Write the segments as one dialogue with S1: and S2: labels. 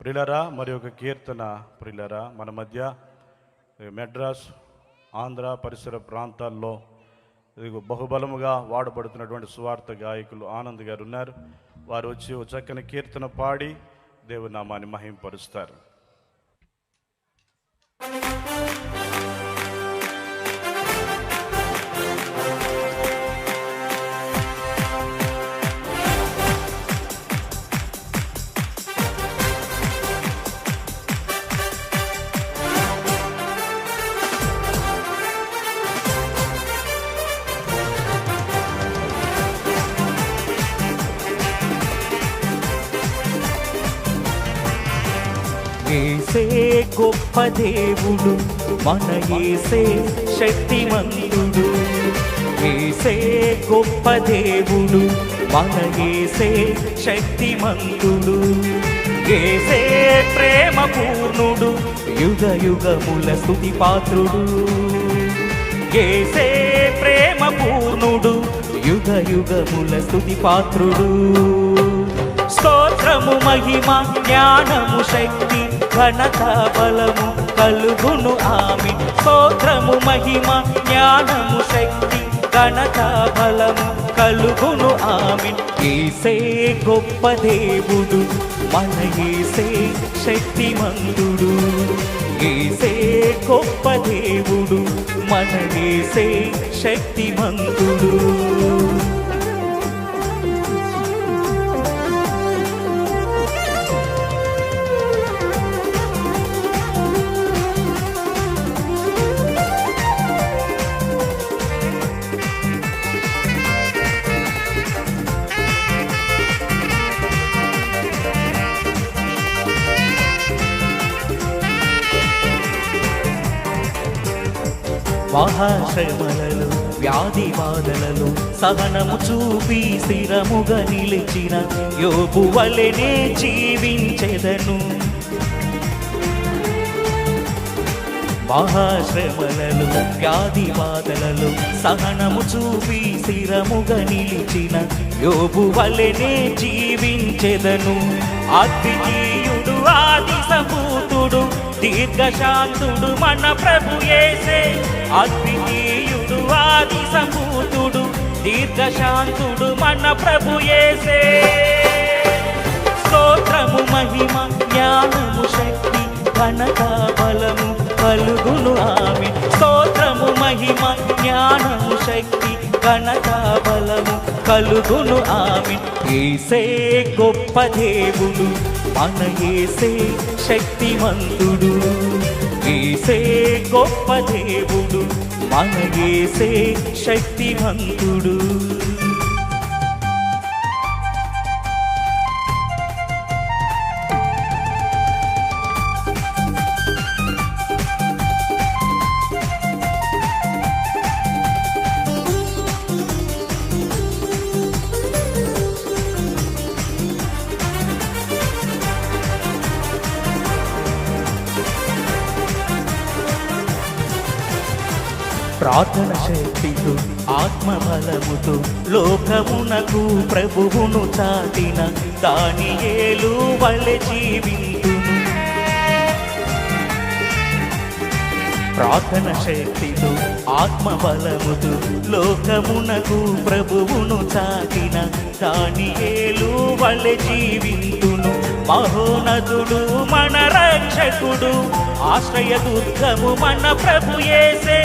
S1: ప్రిలరా మరి ఒక కీర్తన ప్రిలరా. మన మధ్య మెడ్రాస్ ఆంధ్ర పరిసర ప్రాంతాల్లో బహుబలముగా వాడబడుతున్నటువంటి సువార్థ గాయకులు ఆనంద్ గారు ఉన్నారు. వారు వచ్చి ఒక చక్కని కీర్తన పాడి దేవునామాన్ని మహింపరుస్తారు.
S2: ఏసే గొప్ప దేవుడు మన ఏసే శక్తిమంతుడు. ఏసే గొప్ప దేవుడు మన ఏసే శక్తిమంతుడు. ఏసే ప్రేమ పూర్ణుడు యుగ యుగముల స్థుతి పాత్రుడు ఏసే ప్రేమ పూర్ణుడు యుగ యుగముల స్థుతి పాత్రుడు స్తోత్రము మహిమ జ్ఞానము శక్తి ఘనతా బలము కలుగును ఆమె. స్తోత్రము మహిమ జ్ఞానము శక్తి ఘనతా బలము కలుగును ఆమె. ఏసే గొప్ప దేవుడు మన ఏసే శక్తిమంతుడు. ఏసే గొప్ప దేవుడు మన ఏసే శక్తిమంతుడు. మహాశ్రమలలో వ్యాధి బాధలలో సహనము చూపి స్థిరముగా నిలిచిన యోగు వలెనే జీవించెదను. మహాశ్రమలలో వ్యాధి బాధలలో సహనము చూపి స్థిరముగా నిలిచిన యోగు వలెనే జీవించెదను. అద్వితీయుడు ఆది సంభూతుడు దీర్ఘశాంతుడు మన ప్రభు ఏసే అద్వితీయుడు ఆది సమూతుడు దీర్ఘశాంతుడు మన ప్రభు ఏసే స్తోత్రము మహిమ జ్ఞానము శక్తి ఘనత బలము కలుగును ఆమె. స్తోత్రము మహిమ జ్ఞానము శక్తి ఘనత బలము కలుగును ఆమె. ఏసే గొప్ప దేవుడు మన ఏసే శక్తిమంతుడు ఏసే గొప్ప దేవుడు మన ఏసే శక్తిమంతుడు. ప్రార్థన శక్తితో ఆత్మబలముతో లోకమునకు ప్రభువును చాటిన దాని ఏలు వలె జీవింతును. ప్రార్థన శక్తితో ఆత్మబలముతో లోకమునకు ప్రభువును చాటిన దాని ఏలు వలె జీవింతును. మహోనదుడు మన రక్షకుడు ఆశ్రయ దుర్గము మన ప్రభు ఏసే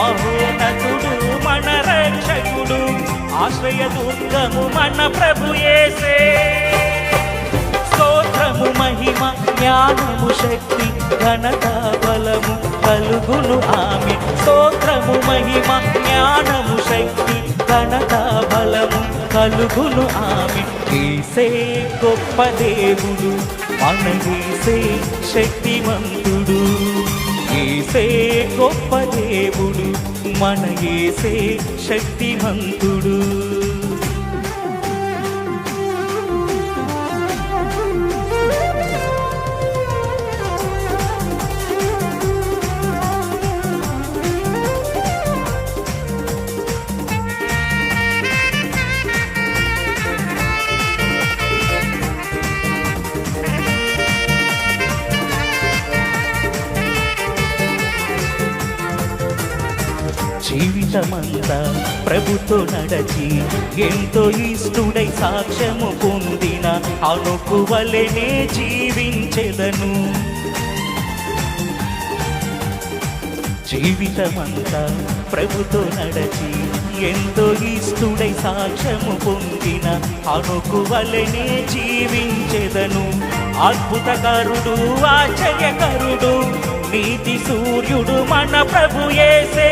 S2: మహోనదుడు మన రక్షకుడు ఆశ్రయ దుర్గము మన ప్రభు ఏసే స్తోత్రము మహిమ జ్ఞానము శక్తి ఘనత బలము కలుగును ఆమె. స్తోత్రము మహిమ జ్ఞానము శక్తి ఘనత బలము కలుగును ఆమె. ఏసే గొప్ప దేవుడు మన శక్తిమంతుడు. ఏసే గొప్ప దేవుడు మన ఏసే శక్తిమంతుడు. జీవితమంతా ప్రభుతో నడచి ఎంతో ఇష్టడై సాక్ష్యము పొందిన అనుకువలనే జీవించెదను. జీవితమంతా ప్రభుతో నడచి ఎంతో ఇష్టడై సాక్ష్యము పొందిన అనుకువలనే జీవించెదను. అద్భుతకరుడు ఆశ్చర్యకరుడు నీతి సూర్యుడు మన ప్రభు ఏసే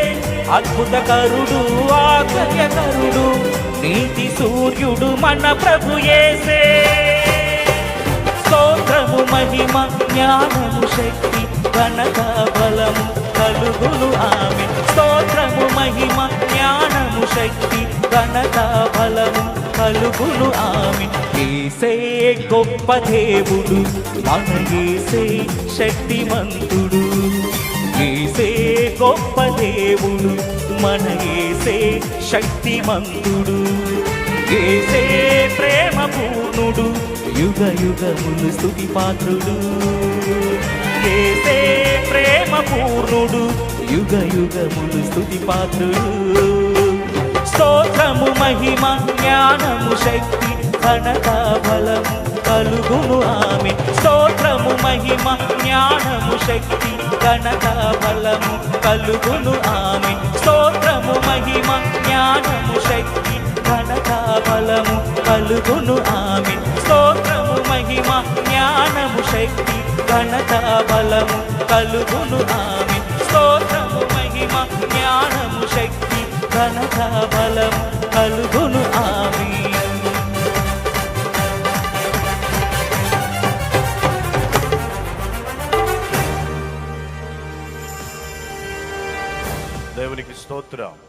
S2: అద్భుత కరుడు ఆశ్చర్యకరుడు నీతి సూర్యుడు మన ప్రభు ఏసే స్తోత్రము మహిమ జ్ఞానము శక్తి ఘనత బలము కలుగులు ఆమె. స్తోత్రము మహిమ జ్ఞానము శక్తి ఘనత బలము కలుగులు ఆమె. ఏసే గొప్ప దేవుడు మన ఏసే శక్తిమంతుడు. ఏసే గొప్ప దేవుడు మన ఏసే శక్తిమంతుడు. ఏసే ప్రేమ పూర్ణుడు యుగ యుగములు స్థుతి పాత్రుడు. ఏసే ప్రేమ పూర్ణుడు యుగ యుగములు స్థుతి పాత్రుడు. స్తోత్రము మహిమ జ్ఞానము శక్తి ఘనత బలము. కలుగును ఆమె. స్తోత్రము మహిమ జ్ఞానము శక్తి ఘనత బలము కలుగును ఆమె. స్తోత్రము మహిమ జ్ఞానము శక్తి ఘనత బలము కలుగును ఆమె. స్తోత్రము మహిమ జ్ఞానము శక్తి ఘనత బలము కలుగును ఆమె. స్తోత్రము మహిమ జ్ఞానము శక్తి ఘనత బలము
S1: కలుగు Beltrão.